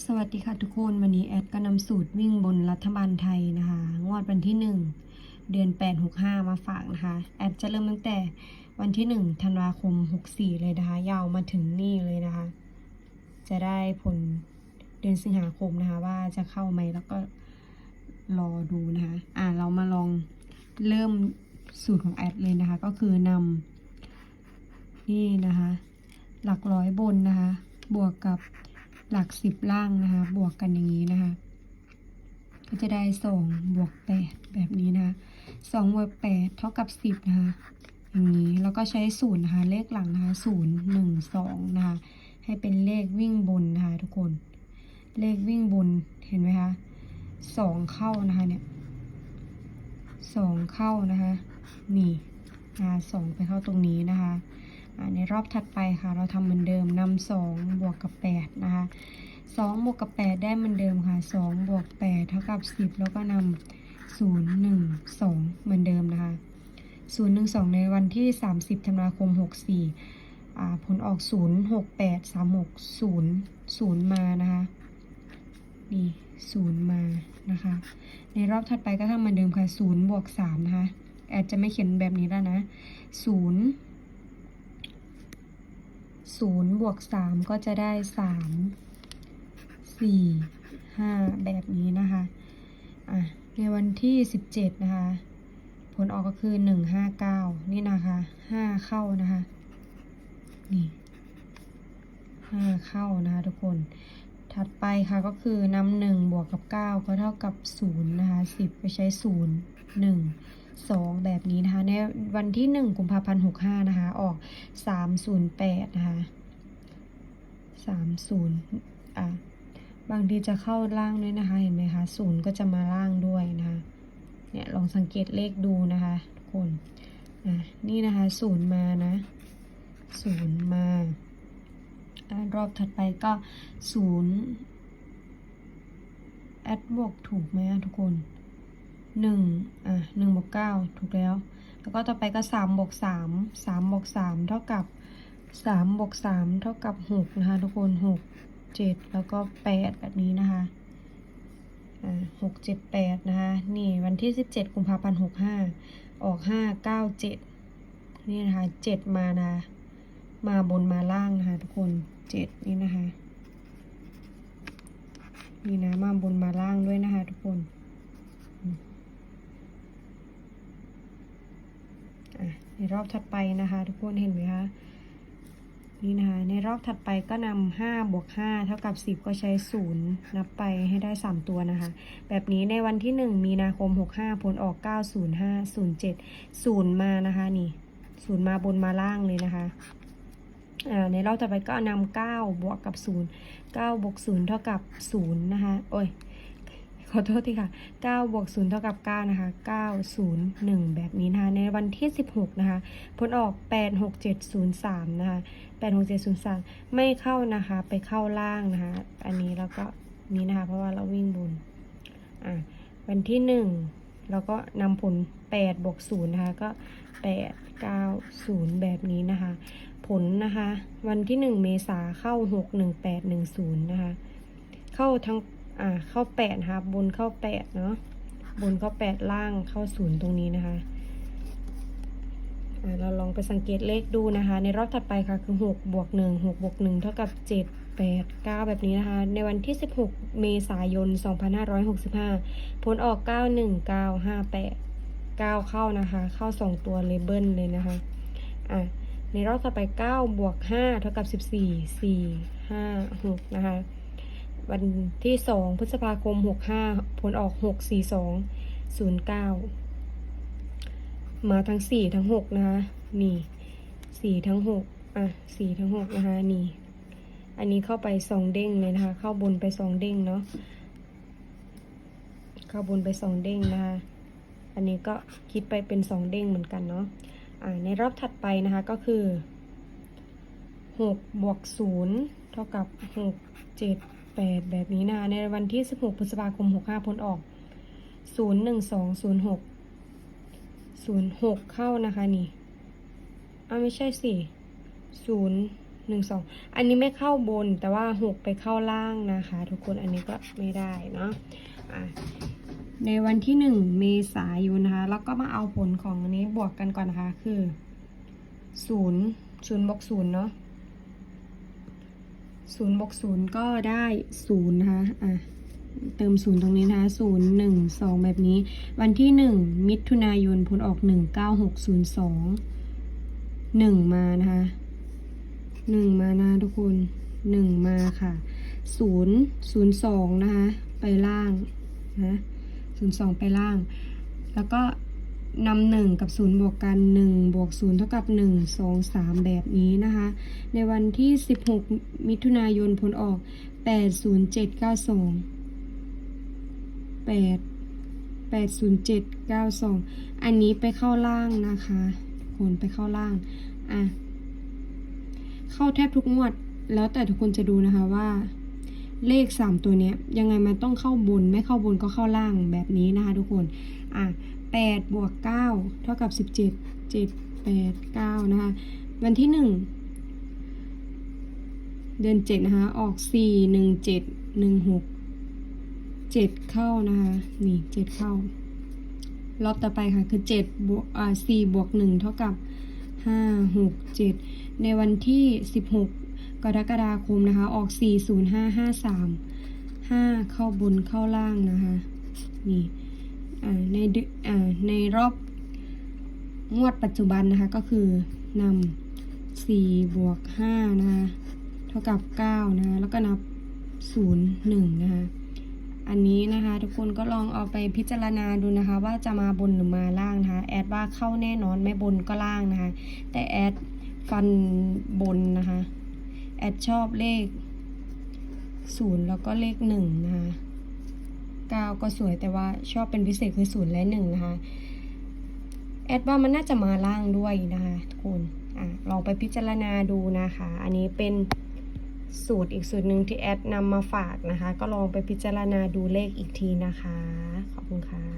สวัสดีค่ะทุกคนวันนี้แอดก็นำสูตรวิ่งบนรัฐบาลไทยนะคะ งวดวันที่ 1 เดือน 8 65 มาฝากนะคะ แอดจะเริ่มตั้งแต่วันที่ 1 ธันวาคม 64 เลยนะคะ ยาวมาถึงนี่เลยนะคะ จะได้ผลเดือนสิงหาคมนะคะ ว่าจะเข้าไหมแล้วก็รอดูนะคะ อ่าเรามาลองเริ่มสูตรของแอดเลยนะคะ ก็คือนำนี่นะคะ หลักร้อยบนนะคะ บวกกับ หลักสิบล่างนะคะ บวกกันอย่างนี้นะคะ ก็จะได้สองบวกแปดแบบนี้นะคะสองบวกแปดเท่ากับสิบนะคะอย่างนี้แล้วก็ใช้ศูนย์นะคะเลขหลังนะคะศูนย์หนึ่งสองนะคะให้เป็นเลขวิ่งบนนะคะทุกคน เลขวิ่งบนเห็นไหมคะสองเข้านะคะเนี่ยสองเข้านะคะนี่นะคะสองไปเข้าตรงนี้นะคะ ในรอบถัดไปค่ะ เราทำเหมือนเดิมนำสองบวกกับแปดนะคะสองบวกกับแปดได้เหมือนเดิมค่ะสองบวกแปดเท่ากับสิบแล้วก็นำศูนย์หนึ่งสองเหมือนเดิมนะคะศูนย์หนึ่งสองในวันที่สามสิบธันวาคมหกสี่ผลออกศูนย์หกแปดสามหกศูนย์ศูนย์มานะคะนี่ศูนย์มานะคะ ในรอบถัดไปก็ทำเหมือนเดิมค่ะศูนย์บวกสามนะคะแอดจะไม่เขียนแบบนี้แล้วนะศูนย์ ศูนย์บวกสามก็จะได้สามสี่ห้าแบบนี้นะคะอะในวันที่สิบเจ็ดนะคะ ผลออกก็คือหนึ่งห้าเก้านี่นะคะห้าเข้านะคะ นี่ห้าเข้านะคะทุกคน ถัดไปค่ะก็คือนำหนึ่งบวกกับเก้าก็เท่ากับศูนย์นะคะสิบไปใช้ศูนย์หนึ่ง สองแบบนี้นะคะ ในวันที่หนึ่งกุมภาพันธ์หกห้านะคะ ออกสามศูนย์แปดนะคะสามศูนย์อะ บางทีจะเข้าล่างด้วยนะคะ เห็นไหมคะศูนย์ก็จะมาล่างด้วยนะคะ เนี่ยลองสังเกตเลขดูนะคะทุกคนอะนี่นะคะศูนย์มานะศูนย์มาอะรอบถัดไปก็ศูนย์แอดบวกถูกไหมทุกคน หนึ่งอะหนึ่งบวกเก้าถูกแล้ว แล้วก็ต่อไปก็สามบวกสามสามบวกสามเท่ากับสามบวกสามเท่ากับหกนะคะทุกคนหกเจ็ดแล้วก็แปดแบบนี้นะคะอ่าหกเจ็ดแปดนะคะ นี่วันที่สิบเจ็ดกุมภาพันธ์หกห้าออกห้าเก้าเจ็ดนี่นะคะเจ็ดมานะ มาบนมาล่างนะคะทุกคนเจ็ดนี่นะคะนี่นะมาบนมาล่างด้วยนะคะทุกคน อะใน รอบถัดไปนะคะ ทุกคนเห็นไหมคะนี่นะคะในรอบถัดไปก็นำห้าบวกห้าเท่ากับสิบก็ใช้ศูนย์นับไปให้ได้สามตัวนะคะ แบบนี้ในวันที่หนึ่งมีนาคมหกห้าผลออกเก้าศูนย์ห้าศูนย์เจ็ดศูนย์มานะคะนี่ศูนย์มาบนมาล่างเลยนะคะในรอบต่อไปก็นำเก้าบวกกับศูนย์เก้าบวกศูนย์เท่ากับศูนย์นะคะ โอ้ย ขอโทษทีค่ะ9บวก0เท่ากับ9นะคะ9 0 1 แบบนี้นะคะในวันที่ 16 นะคะ ผลออก 8 6 7 0 3 นะคะ 8 6 7 0 3 ไม่เข้านะคะ ไปเข้าล่างนะคะ อันนี้แล้วก็นี้นะคะ เพราะว่าเราวิ่งบนอะวันที่ 1 เราก็นำผล 8 บวก0นะคะ ก็ 8 9 0 แบบนี้นะคะ ผลนะคะ วันที่ 1 เมษาเข้า 6 1 8 1 0 นะคะ เข้าทั้ง อ่าเข้าแปดนะคะบนเข้าแปดเนาะบนเข้าแปดล่างเข้าศูนย์ตรงนี้นะคะอ่าเราลองไปสังเกตเลขดูนะคะ ในรอบถัดไปค่ะคือหกบวกหนึ่งหกบวกหนึ่งเท่ากับเจ็ดแปดเก้าแบบนี้นะคะ ในวันที่สิบหกเมษายนสองพันห้าร้อยหกสิบห้าผลออกเก้าหนึ่งเก้าห้าแปดเก้าเข้านะคะ เข้าสองตัวเลเบิลเลยนะคะอ่าในรอบต่อไปเก้าบวกห้าเท่ากับสิบสี่สี่ห้าหกนะคะ วันที่สองพฤษภาคมหกห้าผลออกหกสี่สองศูนย์เก้ามาทั้งสี่ทั้งหกนะคะ นี่สี่ทั้งหกอะสี่ทั้งหกนะคะ นี่ อันนี้เข้าไปสองเด้งเลยนะคะ เข้าบนไปสองเด้งเนาะ เข้าบนไปสองเด้งนะคะ อันนี้ก็คิดไปเป็นสองเด้งเหมือนกันเนาะ อ่า ในรอบถัดไปนะคะ ก็คือหกบวกศูนย์เท่ากับหก เจ็ดแปดแบบนี้นะในวันที่ 16 พฤษภาคม 65 ผลออก 0 1 2 0 6 0 6 เข้านะคะนี่อ้าไม่ใช่สิ0หนึ่งสองอันนี้ไม่เข้าบนแต่ว่าหกไปเข้าล่างนะคะ ทุกคนอันนี้ก็ไม่ได้เนาะอะในวันที่หนึ่งเมษายนนะคะ แล้วก็มาเอาผลของอันนี้บวกกันก่อนนะคะ คือศูนย์ศูนย์บวกศูนย์เนาะ ศูนย์บวกศูนย์ก็ได้ศูนย์นะคะอะเติมศูนย์ตรงนี้นะคะศูนย์หนึ่งสองแบบนี้ วันที่หนึ่งมิถุนายนผลออกหนึ่งเก้าหกศูนย์สองหนึ่งมานะคะหนึ่งมานะทุกคนหนึ่งมาค่ะศูนย์ศูนย์สองนะคะ ไปล่างนะศูนย์สองไปล่าง แล้วก็ นำหนึ่งกับศูนย์บวกกันหนึ่งบวกศูนย์เท่ากับหนึ่งสองสามแบบนี้นะคะ ในวันที่สิบหกมิถุนายนผลออกแปดศูนย์เจ็ดเก้าสองแปดแปดศูนย์เจ็ดเก้าสองอันนี้ไปเข้าล่างนะคะคนไปเข้าล่างอะเข้าแทบทุกงวด แล้วแต่ทุกคนจะดูนะคะว่าเลขสามตัวเนี้ยยังไงมันต้องเข้าบน ไม่เข้าบนก็เข้าล่างแบบนี้นะคะทุกคน อะ แปดบวกเก้าเท่ากับสิบเจ็ดเจ็ดแปดเก้านะคะ วันที่หนึ่งเดือนเจ็ดนะคะ ออกสี่หนึ่งเจ็ดหนึ่งหกเจ็ดเข้านะคะ นี่เจ็ดเข้า รอบต่อไปค่ะ คือเจ็ดบวกอ่าสี่บวกหนึ่งเท่ากับห้าหกเจ็ดในวันที่สิบหกกรกฎาคมนะคะ ออกสี่ศูนย์ห้าห้าสามห้าเข้าบนเข้าล่างนะคะ นี่ ในในรอบงวดปัจจุบันนะคะ ก็คือนำสี่บวกห้านะคะเท่ากับเก้านะคะแล้วก็นับศูนย์หนึ่งนะคะอันนี้นะคะทุกคนก็ลองเอาไปพิจารณาดูนะคะ ว่าจะมาบนหรือมาล่างนะคะ แอดว่าเข้าแน่นอนไม่บนก็ล่างนะคะ แต่แอดฟันบนนะคะ แอดชอบเลขศูนย์แล้วก็เลขหนึ่งนะคะ 9ก้าก็สวยแต่ว่าชอบเป็นพิเศษคือศูนย์และหนึ่งนะคะ แอดว่ามันน่าจะมาล่างด้วยนะคะทุกคนอะลองไปพิจารณาดูนะคะ อันนี้เป็นสูตรอีกสูตรหนึ่งที่แอดนำมาฝากนะคะ ก็ลองไปพิจารณาดูเลขอีกทีนะคะ ขอบคุณค่ะ